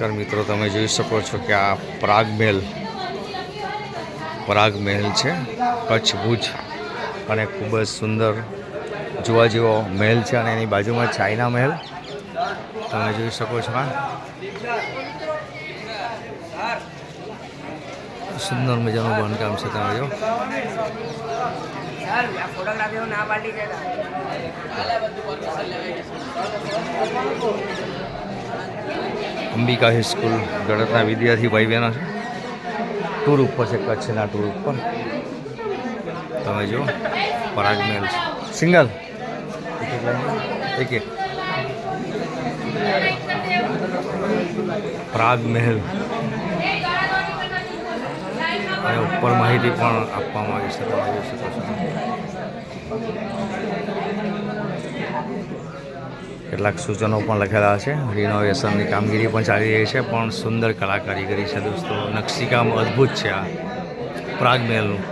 નમસ્કાર મિત્રો, તમે જોઈ શકો છો કે આ પ્રાગ મહેલ પ્રાગ મહેલ છે, કચ્છ ભુજ. અને ખૂબ જ સુંદર જોવા જેવો મહેલ છે અને એની બાજુમાં ચાઇના મહેલ. તમે જોઈ શકો છો આ. સુંદર મજાનું બાંધકામ છે તમે જો. ના અંબિકા હાઈસ્કૂલ ગળતના વિદ્યાર્થી ભાઈ બહેનો છે. ટૂર ઉપર છે, કચ્છના ટૂર ઉપર. તમે જુઓ, પરાગ મહેલ છે. સિંગલ? એક એક. પ્રાગ મહેલ. અને ઉપર માહિતી પણ આપવામાં આવી છે તમે શકો છો. કેટલાક સૂચનો પણ લખેલા છે. રિનોવેશનની કામગીરી પણ ચાલી રહી છે, પણ સુંદર કલા કારીગરી છે દોસ્તો. નકશીકામ અદ્ભુત છે આ પ્રાગ મહેલનું.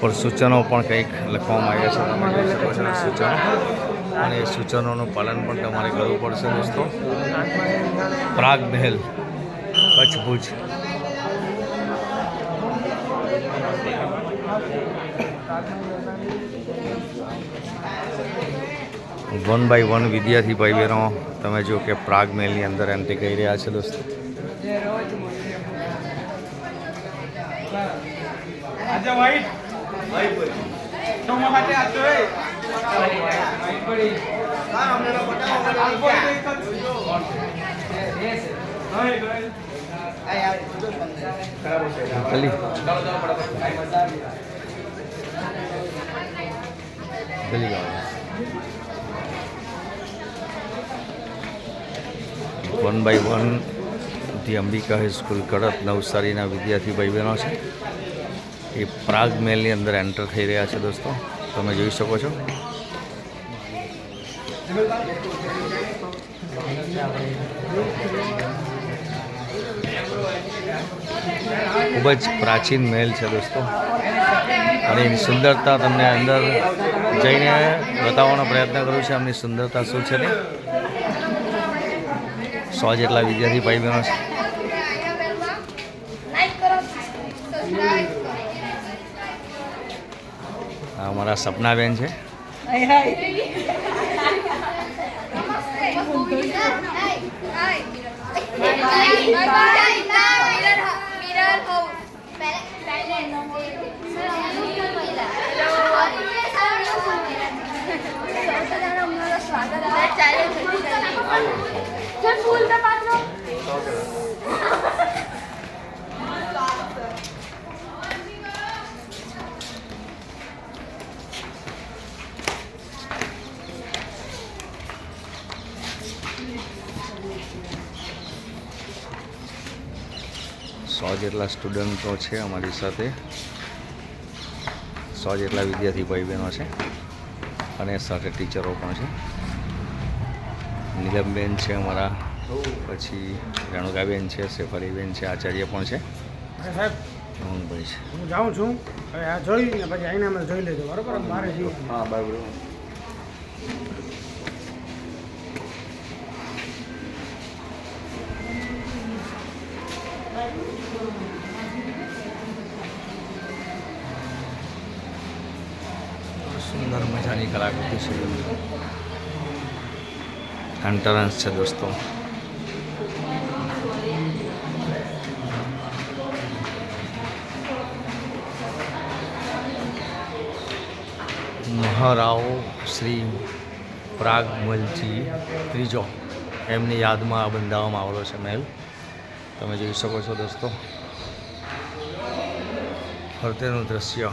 પર સૂચનો પણ કંઈક લખવામાં આવ્યા છે, તમે જોઈ શકો છો સૂચનો. અને એ સૂચનોનું પાલન પણ તમારે કરવું પડશે દોસ્તો. Prag Mahal, Kutch Bhuj. One by one વિદ્યાર્થી ભાઈ બહેનો તમે જો કે પ્રાગ મહેલની અંદર એન્ટ્રી કરી રહ્યા છે દોસ્તો. आजा চলে যাওয়া one by one the Ambika high school કડક નવસારીના વિદ્યાર્થી ભાઈ બહેનો છે, એ પ્રાગ મેલની અંદર એન્ટર થઈ રહ્યા છે દોસ્તો. તમે જોઈ શકો છો. ખૂબ જ પ્રાચીન મહેલ છે દોસ્તો. અને એની સુંદરતા તમને અંદર જઈને બતાવવાનો પ્રયત્ન કરું છું. એમની સુંદરતા શું છે ને સો જેટલા વિદ્યાર્થી ભાઈ બહેનો છે. અમારા સપનાબેન છે. સો જેટલા સ્ટુડન્ટો છે અમારી સાથે. સો જેટલા વિદ્યાર્થી ભાઈ બહેનો છે અને સાથે ટીચરો પણ છે. નીલમબેન છે અમારા પછી રેણુકાબેન છે શેફાલીબેન છે આચાર્ય પણ છે. મોહનભાઈ છે. હું જાઉં છું. હવે આ જોઈને પછી આઈને અમે જોઈ લેજો બરોબર? મારે હા બરાબર સુંદર મજાની કલાકૃતિ છે. એન્ટરન્સ છે દોસ્તો. મહારાવ શ્રી પ્રાગમલજી, ત્રીજો, એમની યાદમાં આ બંધાવવામાં આવેલો છે મહેલ. તમે જોઈ શકો છો દોસ્તો. ફરતેનું દ્રશ્ય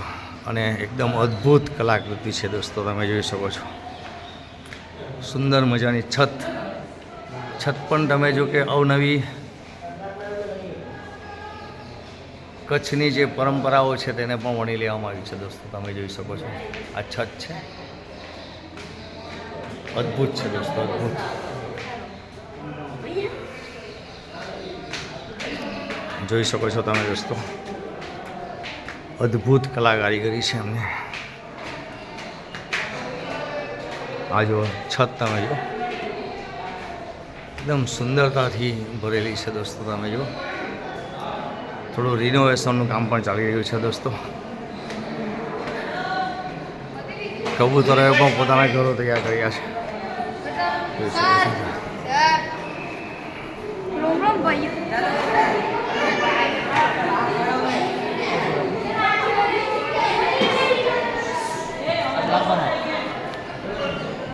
અને એકદમ અદ્ભુત કલાકૃતિ છે દોસ્તો, તમે જોઈ શકો છો. સુંદર મજાની છત. છત પણ તમે જો કે અવનવી કચ્છની જે પરંપરાઓ છે તેને પણ વણી લેવામાં આવી છે દોસ્તો, તમે જોઈ શકો છો. આ છત છે. અદ્ભુત છે દોસ્તો, અદ્ભુત. જોઈ શકો છો તમે દોસ્તો. અદ્ભુત કલા કારીગરી છે એમને. આ જો છત તમે જો એકદમ સુંદરતાથી ભરેલી છે દોસ્તો તમે જો થોડું રિનોવેશનનું કામ પણ ચાલી રહ્યું છે દોસ્તો. કબૂતરોએ પણ પોતાના ઘરો તૈયાર કર્યા છે.